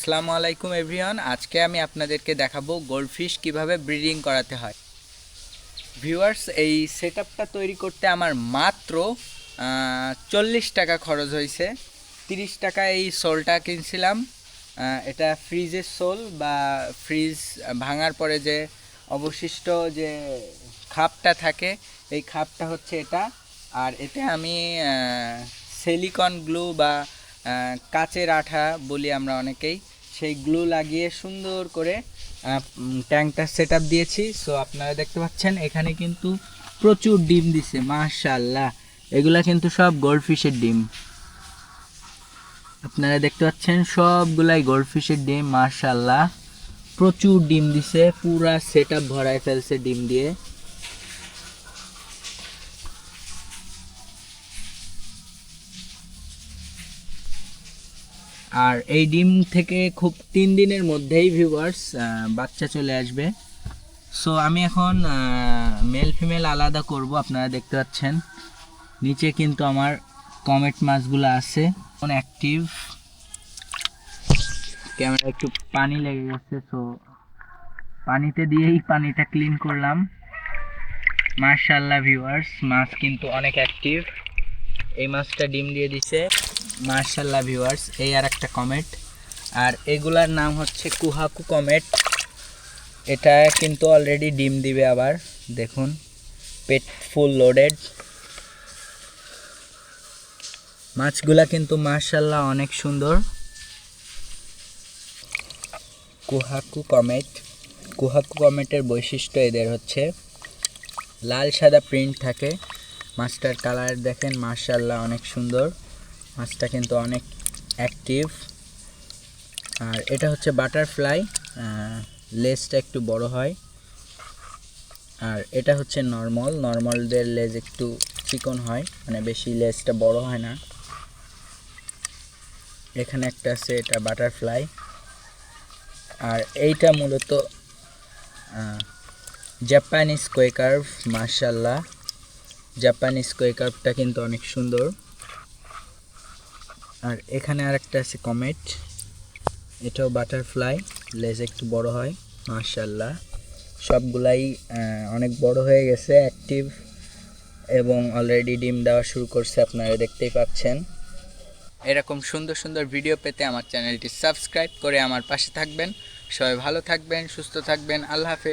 আসসালামু আলাইকুম এভরিওয়ান, আজকে আমি আপনাদেরকে দেখাবো গোল্ডফিশ কীভাবে ব্রিডিং করাতে হয়। ভিউয়ার্স, এই সেট তৈরি করতে আমার মাত্র চল্লিশ টাকা খরচ হয়েছে। তিরিশ টাকা এই সোলটা কিনছিলাম। এটা ফ্রিজের সোল বা ফ্রিজ ভাঙার পরে যে অবশিষ্ট যে খাপটা থাকে, এই খাপটা হচ্ছে এটা। আর এতে আমি সিলিকন গ্লু বা কাচের আঠা বলি আমরা অনেকেই। সেই গ্লু লাগিয়ে সুন্দর করে ট্যাঙ্কটা সেট আপ দিয়েছি। সো আপনারা দেখতে পাচ্ছেন, এখানে কিন্তু প্রচুর ডিম দিছে মাশাল্লাহ এগুলা কিন্তু সব গোল্ডফিশের ডিম। আপনারা দেখতে পাচ্ছেন, সবগুলাই গোল্ডফিশের ডিম মাশাল্লাহ প্রচুর ডিম দিছে, পুরা সেট আপ ভরায় ফেলছে ডিম দিয়ে। আর এই ডিম থেকে খুব তিন দিনের মধ্যেই ভিউয়ার্স বাচ্চা চলে আসবে। সো আমি এখন মেল ফিমেল আলাদা করব, আপনারা দেখতে পাচ্ছেন। নিচে কিন্তু আমার কমেট মাছগুলো আছে। এখন অ্যাক্টিভ ক্যামেরা একটু পানি লেগে গেছে সো পানিতে দিয়েই পানিটা ক্লিন করলাম। মার্শাল্লাহ ভিউয়ার্স মাছ কিন্তু অনেক অ্যাক্টিভ এই মাছটা ডিম দিয়ে দিছে। মার্শাল্লাহ ভিউয়ার্স এই আর একটা কমেট আর এগুলার নাম হচ্ছে কুহাকু কমেট এটা কিন্তু অলরেডি ডিম দিবে আবার, দেখুন। পেট ফুল লোডেড মাছগুলা কিন্তু মার্শাল্লাহ অনেক সুন্দর। কুহাকু কমেট কুহাকু কমেটের বৈশিষ্ট্য এদের হচ্ছে, লাল সাদা প্রিন্ট থাকে। মাছটার কালার দেখেন মার্শাল্লাহ অনেক সুন্দর। মাছটা কিন্তু অনেক অ্যাক্টিভ আর এটা হচ্ছে বাটারফ্লাই লেজটা একটু বড় হয়। আর এটা হচ্ছে নর্মাল নর্মালদের লেজ একটু চিকন হয় মানে বেশি লেজটা বড় হয় না। এখানে একটা আছে, এটা বাটারফ্লাই আর এইটা মূলত জাপানিজ কোয়েকার্ভ মার্শাল্লাহ জাপানিজ কোয়েকার্ভটা কিন্তু অনেক সুন্দর। আর এখানে আর একটা আছে কমেট এটাও বাটারফ্লাই লেজ একটু বড় হয় মার্শাল্লাহ সবগুলাই অনেক বড় হয়ে গেছে অ্যাক্টিভ এবং অলরেডি ডিম দেওয়া শুরু করছে আপনারা দেখতেই পাচ্ছেন। এরকম সুন্দর সুন্দর ভিডিও পেতে আমার চ্যানেলটি সাবস্ক্রাইব করে আমার পাশে থাকবেন। সবাই ভালো থাকবেন, সুস্থ থাকবেন, আল্লাহ হাফেজ।